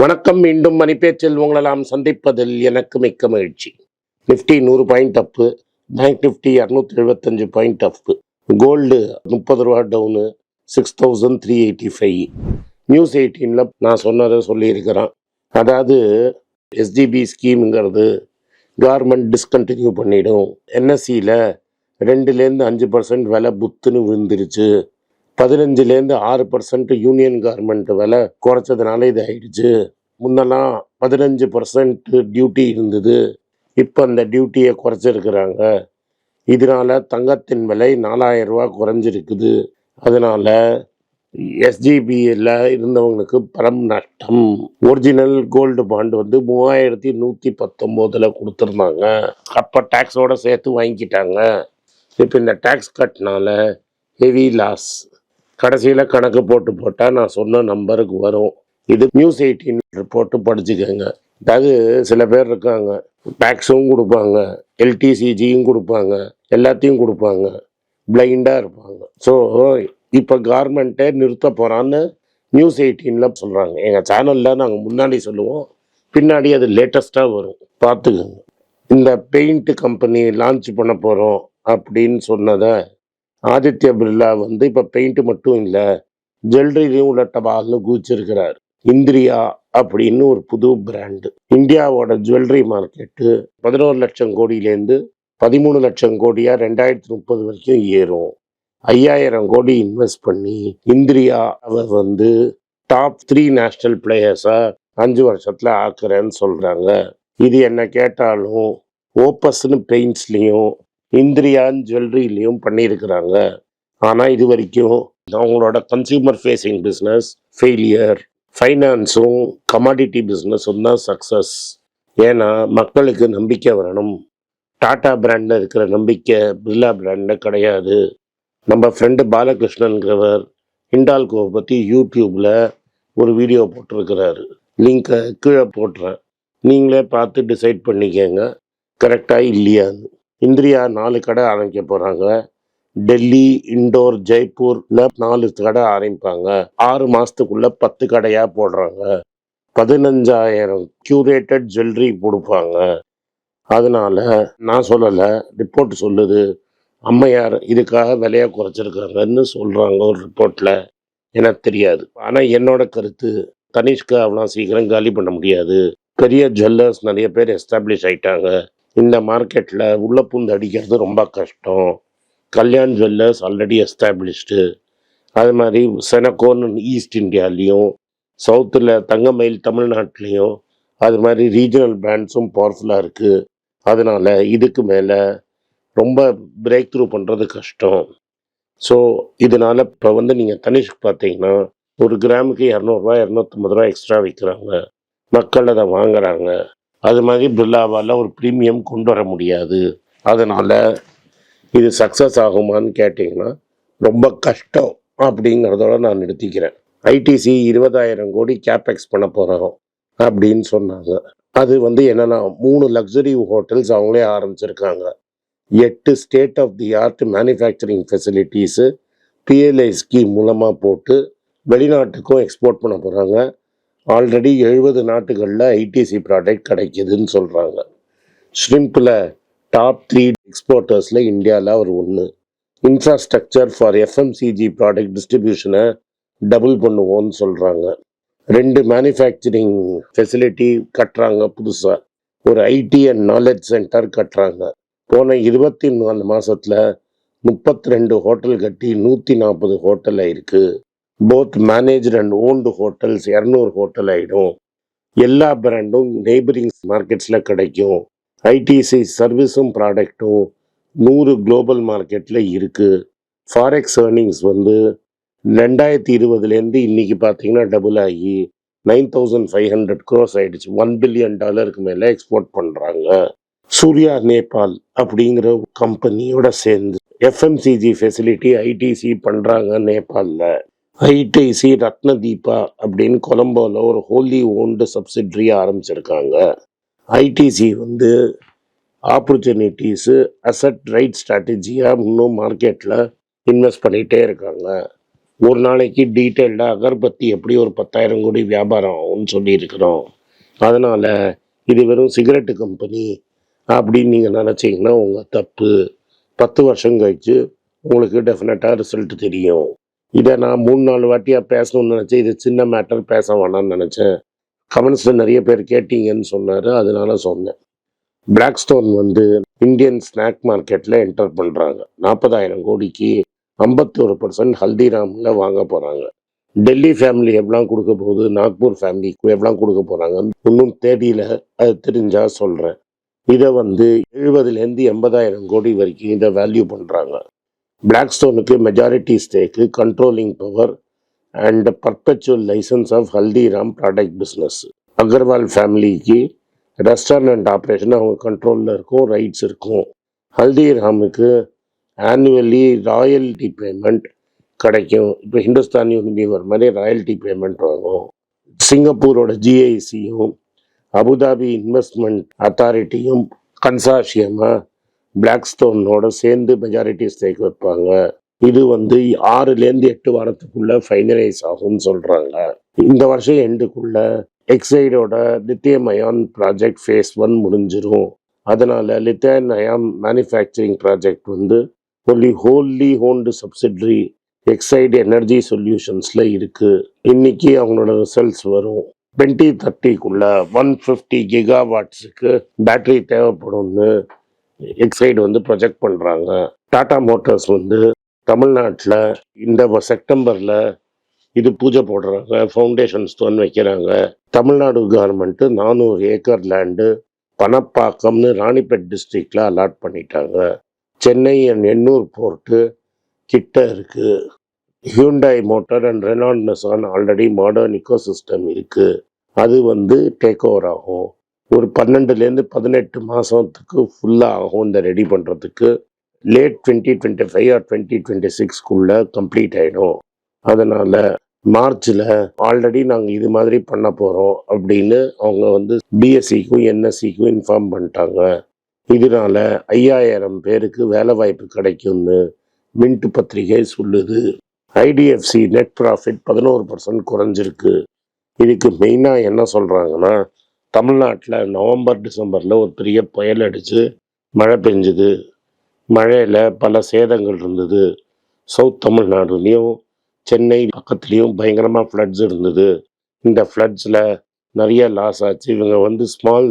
வணக்கம் மீண்டும் மணிப்பேச்சில் உங்களெல்லாம் சந்திப்பதில் எனக்கு மிக்க மகிழ்ச்சி. நிஃப்டி நூறு பாயிண்ட் அப்பு பேங்க் நிஃப்டி இரநூத்தி எழுபத்தஞ்சு பாயிண்ட் அப்பு கோல்டு முப்பது ரூபா down six thousand three eighty five news எயிட்டீனில் நான் சொன்னதை சொல்லியிருக்கிறேன். அதாவது எஸ்டிபி ஸ்கீமுங்கிறது கவர்மெண்ட் டிஸ்கண்டினியூ பண்ணிடும். என்எஸ்சியில் ரெண்டுலேருந்து அஞ்சு பர்சன்ட் விலை புத்துன்னு விழுந்துருச்சு. பதினஞ்சுலேருந்து ஆறு பர்சன்ட் யூனியன் கவர்மெண்ட் விலை குறைச்சதுனால இது ஆயிடுச்சு முன்னெல்லாம் பதினஞ்சு பர்சன்ட் டியூட்டி இருந்தது. இப்போ அந்த டியூட்டியை குறைச்சிருக்கிறாங்க. இதனால தங்கத்தின் விலை நாலாயிரம் ரூபா குறைஞ்சிருக்குது. அதனால எஸ்ஜிபியில் இருந்தவங்களுக்கு பரம் நஷ்டம். ஒரிஜினல் கோல்டு பாண்டு வந்து மூவாயிரத்தி நூற்றி பத்தொம்போதில் கொடுத்துருந்தாங்க. அப்போ டேக்ஸோடு சேர்த்து வாங்கிக்கிட்டாங்க. இப்போ இந்த டேக்ஸ் கட்னால ஹெவி லாஸ் கடைசியில் கணக்கு போட்டு போட்டால் நான் சொன்ன நம்பருக்கு வரும். இது நியூஸ் எயிட்டீன் போட்டு படிச்சுக்கோங்க. அதாவது சில பேர் இருக்காங்க. டேக்ஸும் கொடுப்பாங்க. எல்டிசிஜியும் கொடுப்பாங்க. எல்லாத்தையும் கொடுப்பாங்க. பிளைண்டாக இருப்பாங்க. ஸோ இப்போ கார்மெண்ட்டே நிறுத்த போகிறான்னு நியூஸ் எயிட்டீனில் சொல்கிறாங்க எங்கள் சேனலில் நாங்கள் முன்னாடி சொல்லுவோம். பின்னாடி அது லேட்டஸ்ட்டாக வரும். பார்த்துக்கோங்க. இந்த பெயிண்ட் கம்பெனி லான்ச் பண்ண போகிறோம் அப்படின்னு சொன்னதை ஆதித்ய பிர்லா வந்து இப்போ பெயிண்ட் மட்டும் இல்லை ஜுவல்லரிலையும் உள்ள டபால்னு குதிச்சிருக்கிறார் இந்திரியா அப்படின்னு ஒரு புது பிராண்டு இந்தியாவோட ஜுவல்லரி மார்க்கெட்டு பதினோரு லட்சம் கோடியிலேருந்து பதிமூணு லட்சம் கோடியாக ரெண்டாயிரத்தி முப்பது வரைக்கும் ஏறும். ஐயாயிரம் கோடி இன்வெஸ்ட் பண்ணி இந்திரியா அவர் வந்து டாப் த்ரீ நேஷ்னல் பிளேயர்ஸை அஞ்சு வருஷத்தில் ஆக்குறேன்னு சொல்கிறாங்க இது என்ன கேட்டாலும் ஓப்பஸ்னு பெயிண்ட்ஸ்லையும் இந்திரியான் ஜுவல்லரியிலையும் பண்ணியிருக்கிறாங்க. ஆனால் இது வரைக்கும் அவங்களோட கன்சியூமர் ஃபேஸிங் பிஸ்னஸ் ஃபெயிலியர் ஃபைனான்ஸும் கமாடிட்டி பிஸ்னஸும் தான் சக்ஸஸ் ஏன்னா மக்களுக்கு நம்பிக்கை வரணும். டாடா பிராண்டில் இருக்கிற நம்பிக்கை பிர்லா பிராண்டில் கிடையாது. நம்ம ஃப்ரெண்டு பாலகிருஷ்ணன்கிறவர் இண்டால்கோவை பற்றி யூடியூப்பில் ஒரு வீடியோ போட்டிருக்கிறாரு. லிங்கை கீழே போட்டுறேன். நீங்களே பார்த்து டிசைட் பண்ணிக்கங்க. கரெக்டாக இல்லையான்னு. இந்திரியா நாலு கடை ஆரம்பிக்க போகிறாங்க டெல்லி இண்டோர் ஜெய்ப்பூர்ல நாலு கடை ஆரம்பிப்பாங்க. ஆறு மாசத்துக்குள்ள பத்து கடையா போடுறாங்க. பதினஞ்சாயிரம் கியூரேட்டட் ஜுவல்லரி கொடுப்பாங்க. அதனால நான் சொல்லலை ரிப்போர்ட் சொல்லுது. அம்மையார் இதுக்காக விலையை குறைச்சிருக்காங்கன்னு சொல்றாங்க ஒரு ரிப்போர்ட்ல எனக்கு தெரியாது. ஆனா என்னோட கருத்து தனிஷ்கா அவ்வளோ சீக்கிரம் காலி பண்ண முடியாது. பெரிய ஜுவல்லர்ஸ் நிறைய பேர் எஸ்டாப்ளிஷ் ஆயிட்டாங்க. இந்த மார்க்கெட்டில் உள்ள பூந்து அடிக்கிறது ரொம்ப கஷ்டம். கல்யாண் ஜுவல்லர்ஸ் ஆல்ரெடி எஸ்டாப்ளிஷ்டு அது மாதிரி செனக்கோன் ஈஸ்ட் இந்தியாலேயும் சவுத்தில் தங்கமயில் தமிழ்நாட்டிலையும் அது மாதிரி ரீஜனல் பிராண்ட்ஸும் பவர்ஃபுல்லாக இருக்குது அதனால் இதுக்கு மேலே ரொம்ப பிரேக் த்ரூ பண்ணுறது கஷ்டம். ஸோ இதனால் இப்போ வந்து நீங்கள் தனிஷ்க் பார்த்தீங்கன்னா ஒரு கிராமுக்கு இரநூறுவா இரநூத்தம்பது ரூபா எக்ஸ்ட்ரா விற்கிறாங்க மக்கள் அதை வாங்குறாங்க. அது மாதிரி பிர்லாவால் ஒரு ப்ரீமியம் கொண்டு வர முடியாது. அதனால் இது சக்ஸஸ் ஆகுமான்னு கேட்டிங்கன்னா ரொம்ப கஷ்டம் அப்படிங்கிறதோட நான் நிறுத்திக்கிறேன். ஐடிசி இருபதாயிரம் கோடி கேபெக்ஸ் பண்ண போகிறோம் அப்படின்னு சொன்னாங்க. அது வந்து என்னன்னா மூணு லக்ஸரி ஹோட்டல்ஸ் அவங்களே ஆரம்பிச்சிருக்காங்க. எட்டு state of the art manufacturing facilities PLI scheme மூலமாக போட்டு வெளிநாட்டுக்கும் எக்ஸ்போர்ட் பண்ண போகிறாங்க ஆல்ரெடி எழுபது நாட்டுகளில் ஐடிசி ப்ராடக்ட் கிடைக்குதுன்னு சொல்கிறாங்க ஷ்ரிம்பில் டாப் த்ரீ எக்ஸ்போர்ட்டர்ஸில் இந்தியாவில் அவர் ஒன்று இன்ஃப்ராஸ்ட்ரக்சர் ஃபார் எஃப்எம்சிஜி ப்ராடக்ட் டிஸ்ட்ரிபியூஷனை டபுள் பண்ணுவோன்னு சொல்கிறாங்க ரெண்டு மேனுஃபேக்சரிங் ஃபெசிலிட்டி கட்டுறாங்க புதுசாக ஒரு ஐடி அண்ட் நாலேஜ் சென்டர் கட்டுறாங்க. போன இருபத்தி நாலு மாதத்தில் முப்பத்தி ரெண்டு ஹோட்டல் கட்டி நூற்றி நாற்பது ஹோட்டல் ஆயிருக்கு. Both manage and owned hotels இரநூறு ஹோட்டல் ஆகிடும் எல்லா பிராண்டும் நெய்பரிங் மார்க்கெட்ஸில் கிடைக்கும். ஐடிசி சர்வீஸும் ப்ராடக்ட்டும் நூறு குளோபல் மார்க்கெட்டில் இருக்குது ஃபாரெக்ஸ் ஏர்னிங்ஸ் வந்து ரெண்டாயிரத்தி இருபதுலேருந்து இன்னைக்கு பார்த்தீங்கன்னா டபுள் ஆகி nine thousand five hundred crores ஆகிடுச்சு ஒன் பில்லியன் டாலருக்கு மேலே எக்ஸ்போர்ட் பண்ணுறாங்க சூர்யா நேபாள் அப்படிங்கிற கம்பெனியோட சேர்ந்து எஃப்எம்சிஜி ஃபெசிலிட்டி ஐடிசி பண்ணுறாங்க நேபாளில். ஐடிசி ரத்னதீபா அப்படின்னு கொலம்போவில் ஒரு ஹோலி ஓன்டு சப்சிட்ரி ஆரம்பிச்சிருக்காங்க. ஐடிசி வந்து ஆப்பர்ச்சுனிட்டிஸு அசட் ரைட் ஸ்ட்ராட்டஜியாக இன்னும் மார்க்கெட்டில் இன்வெஸ்ட் பண்ணிகிட்டே இருக்காங்க. ஒரு நாளைக்கு டீட்டெயில்டாக அகர்பத்தி எப்படி ஒரு பத்தாயிரம் கோடி வியாபாரம் ஆகும்னு சொல்லியிருக்கிறோம் அதனால் இது வெறும் சிகரெட்டு கம்பெனி அப்படின்னு நீங்கள் நினச்சிங்கன்னா உங்கள் தப்பு. பத்து வருஷம் கழிச்சு உங்களுக்கு டெஃபினட்டாக ரிசல்ட் தெரியும். இதை நான் மூணு நாலு வாட்டியாக பேசணும்னு நினச்சேன். இது சின்ன மேட்டர் பேச வேணாம்னு நினச்சேன். கமெண்ட்ஸில் நிறைய பேர் கேட்டீங்கன்னு சொன்னார். அதனால சொன்னேன். பிளாக் ஸ்டோன் வந்து இந்தியன் ஸ்நாக் மார்க்கெட்டில் என்டர் பண்ணுறாங்க நாற்பதாயிரம் கோடிக்கு ஐம்பத்தோரு பர்சன்ட் ஹல்திராமில் வாங்க போகிறாங்க டெல்லி ஃபேமிலி எவ்வளோ கொடுக்க போகுது? நாக்பூர் ஃபேமிலிக்கு எவ்வளோ கொடுக்க போகிறாங்க இன்னும் தேடியில் அது தெரிஞ்சால் சொல்கிறேன் இதை வந்து எழுபதுலேருந்து எண்பதாயிரம் கோடி வரைக்கும் இதை வேல்யூ பண்ணுறாங்க பிளாக் ஸ்டோனுக்கு majority stake controlling power and perpetual licence of Haldiram product business Agarwal ஃபேமிலிக்கு ரெஸ்டாரண்ட் ஆப்ரேஷன் அவங்க கண்ட்ரோலில் இருக்கும் ரைட்ஸ் இருக்கும். ஹல்திராமுக்கு ஆனுவலி ராயல்டி பேமெண்ட் கிடைக்கும். இப்போ ஹிந்துஸ்தான் யூனிவர் மாதிரி ராயல்டி பேமெண்ட் வாங்கும். சிங்கப்பூரோட ஜிஐசியும் அபுதாபி இன்வெஸ்ட்மெண்ட் அத்தாரிட்டியும் கன்சாஷியமாக பிளாக் ஸ்டோனோட சேர்ந்து மெஜாரிட்டி ஸ்டேக் வைப்பாங்க. இது வந்து ஆறுலேருந்து எட்டு வாரத்துக்குள்ள ஃபைனலைஸ் ஆகும்னு சொல்கிறாங்க இந்த வருஷம் எண்டுக்குள்ள எக்ஸைடோட lithium ion project phase one முடிஞ்சிரும். அதனால லித்தியம் அயான் மேனுஃபேக்சரிங் ப்ராஜெக்ட் வந்து only wholly owned subsidiary Exide energy சொல்யூஷன்ஸில் இருக்குது இன்னைக்கு அவங்களோட ரிசல்ட்ஸ் வரும். டுவெண்ட்டி தேர்ட்டிக்குள்ளே ஒன் ஃபிஃப்டி கிகா வாட்ஸுக்கு பேட்டரி தேவைப்படும்னு எக்ஸைடு வந்து ப்ரொஜெக்ட் பண்ணுறாங்க டாடா மோட்டார்ஸ் வந்து தமிழ்நாட்டில் இந்த செப்டம்பரில் இது பூஜை போடுறாங்க ஃபவுண்டேஷன் ஸ்டோன் வைக்கிறாங்க. தமிழ்நாடு கவர்மெண்ட்டு நானூறு ஏக்கர் லேண்டு பணப்பாக்கம்னு ராணிப்பேட் டிஸ்ட்ரிக்டில் அலாட் பண்ணிட்டாங்க. சென்னை அண்ட் எண்ணூர் போர்ட்டு கிட்ட இருக்குது Hyundai motor and Renault Nissan already modern ecosystem இருக்குது அது வந்து டேக் ஓவர் ஆகும். ஒரு பன்னெண்டுலேருந்து பதினெட்டு மாதத்துக்கு ஃபுல்லாக ஆகும் இந்த ரெடி பண்ணுறதுக்கு late twenty twenty five or twenty twenty சிக்ஸ்க்குள்ளே complete ஆகிடும் அதனால் மார்ச்சில் ஆல்ரெடி நாங்கள் இது மாதிரி பண்ண போகிறோம் அப்படின்னு அவங்க வந்து பிஎஸ்சிக்கும் என்எஸ்சிக்கும் இன்ஃபார்ம் பண்ணிட்டாங்க. இதனால் ஐயாயிரம் பேருக்கு வேலை வாய்ப்பு கிடைக்கும்னு மின்ட் பத்திரிகை சொல்லுது. ஐடிஎஃப்சி நெட் ப்ராஃபிட் பதினோரு பர்சன்ட் குறைஞ்சிருக்கு. இதுக்கு மெயினாக என்ன சொல்கிறாங்கன்னா தமிழ்நாட்டில் நவம்பர் டிசம்பரில் ஒரு பெரிய புயல் அடித்து மழை பெஞ்சுது. மழையில் பல சேதங்கள் இருந்தது. சவுத் தமிழ்நாடுலேயும் சென்னை பக்கத்துலேயும் பயங்கரமாக ஃப்ளட்ஸ் இருந்தது. இந்த ஃப்ளட்ஸில் நிறைய லாஸ் ஆச்சு. இவங்க வந்து ஸ்மால்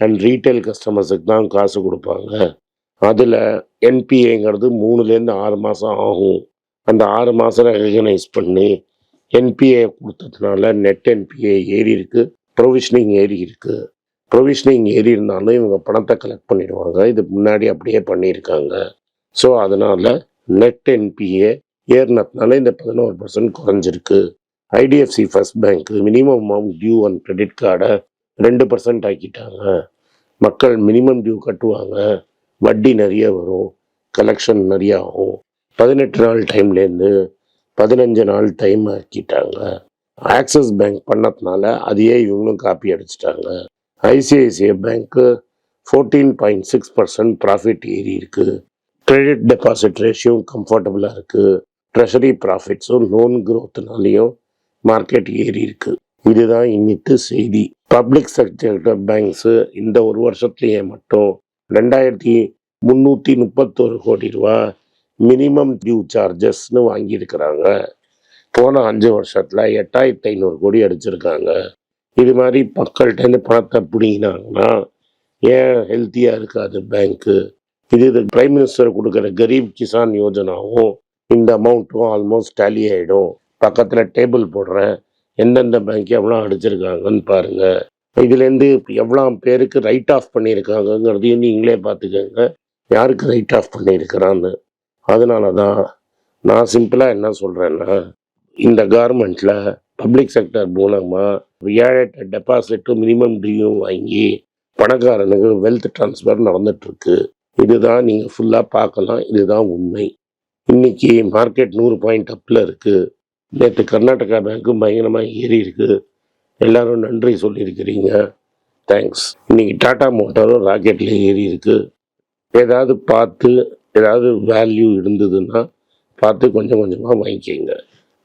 அண்ட் ரீட்டைல் கஸ்டமர்ஸுக்கு தான் காசு கொடுப்பாங்க. அதில் என்பிஏங்கிறது மூணுலேருந்து ஆறு மாதம் ஆகும். அந்த ஆறு மாதம் ரெகனைஸ் பண்ணி என்பிஏ கொடுத்ததுனால நெட் என்பிஏ ஏறி இருக்குது ப்ரொவிஷனிங் ஏறி இருக்குது ப்ரொவிஷனிங் ஏறி இருந்தாலும் இவங்க பணத்தை கலெக்ட் பண்ணிடுவாங்க. இது முன்னாடி அப்படியே பண்ணியிருக்காங்க. ஸோ அதனால் நெட் என்பிஏ ஏறினதுனால இந்த பதினோரு பர்சன்ட் குறைஞ்சிருக்கு. IDFC first bank minimum amount due on credit கார்டை ரெண்டு பர்சன்ட் ஆக்கிட்டாங்க. மக்கள் மினிமம் டியூ கட்டுவாங்க. வட்டி நிறைய வரும். கலெக்ஷன் நிறைய ஆகும். பதினெட்டு நாள் டைம்லேருந்து பதினஞ்சு நாள் டைம் ஆக்கிட்டாங்க. ஆக்சிஸ் பேங்க் பண்ணதுனால அதையே இவங்களும் காப்பி அடிச்சிட்டாங்க. ஐசிஐசிஐ பேங்க்கு fourteen point six percent profit ஏறி இருக்கு. கிரெடிட் டெபாசிட் ரேஷியோவும் கம்ஃபர்டபுளாக இருக்குது ட்ரெஷரி ப்ராஃபிட்ஸும் லோன் க்ரோத்னாலேயும் மார்க்கெட் ஏறி இருக்கு. இதுதான் இன்னித்து செய்தி. பப்ளிக் செக்டர் பேங்க்ஸு இந்த ஒரு வருஷத்துலேயே மட்டும் ரெண்டாயிரத்தி முந்நூற்றி முப்பத்தோரு கோடி ரூபா மினிமம் டியூ சார்ஜஸ்னு வாங்கியிருக்கிறாங்க. போன அஞ்சு வருஷத்தில் எட்டாயிரத்தி ஐநூறு கோடி அடிச்சிருக்காங்க. இது மாதிரி மக்கள்கிட்டேருந்து பணத்தை பிடிங்கினாங்கன்னா ஏன் ஹெல்த்தியாக இருக்காது பேங்க்கு இது பிரைம் மினிஸ்டர் கொடுக்குற கரீப் கிசான் யோஜனாவும் இந்த அமௌண்ட்டும் ஆல்மோஸ்ட் டேலி ஆகிடும் பக்கத்தில் டேபிள் போடுறேன். எந்தெந்த பேங்க் எவ்வளோ அடிச்சிருக்காங்கன்னு பாருங்கள் இதுலேருந்து எவ்வளோ பேருக்கு ரைட் ஆஃப் பண்ணியிருக்காங்கங்கிறதையும் நீங்களே பார்த்துக்கோங்க. யாருக்கு ரைட் ஆஃப் பண்ணியிருக்கிறான்னு. அதனால தான் நான் சிம்பிளாக என்ன சொல்கிறேன்னா இந்த கார்மெண்ட்டில் பப்ளிக் செக்டர் மூலமாக ஏழை டெபாசிட்டு மினிமம் டியூவும் வாங்கி பணக்காரனுக்கு வெல்த் ட்ரான்ஸ்ஃபர் நடந்துட்டுருக்கு. இதுதான் நீங்கள் ஃபுல்லாக பார்க்கலாம். இதுதான் உண்மை. இன்னைக்கு மார்க்கெட் நூறு பாயிண்ட் அப்பில் இருக்குது நேற்று கர்நாடகா பேங்க்கும் பயங்கரமாக ஏறி இருக்கு. எல்லாரும் நன்றி சொல்லியிருக்கிறீங்க. தேங்க்ஸ் இன்னைக்கு டாடா மோட்டாரும் ராக்கெட்டில் ஏறி இருக்கு. ஏதாவது பார்த்து ஏதாவது வேல்யூ இருந்ததுன்னா பார்த்து கொஞ்சம் கொஞ்சமாக வாங்கிக்கோங்க.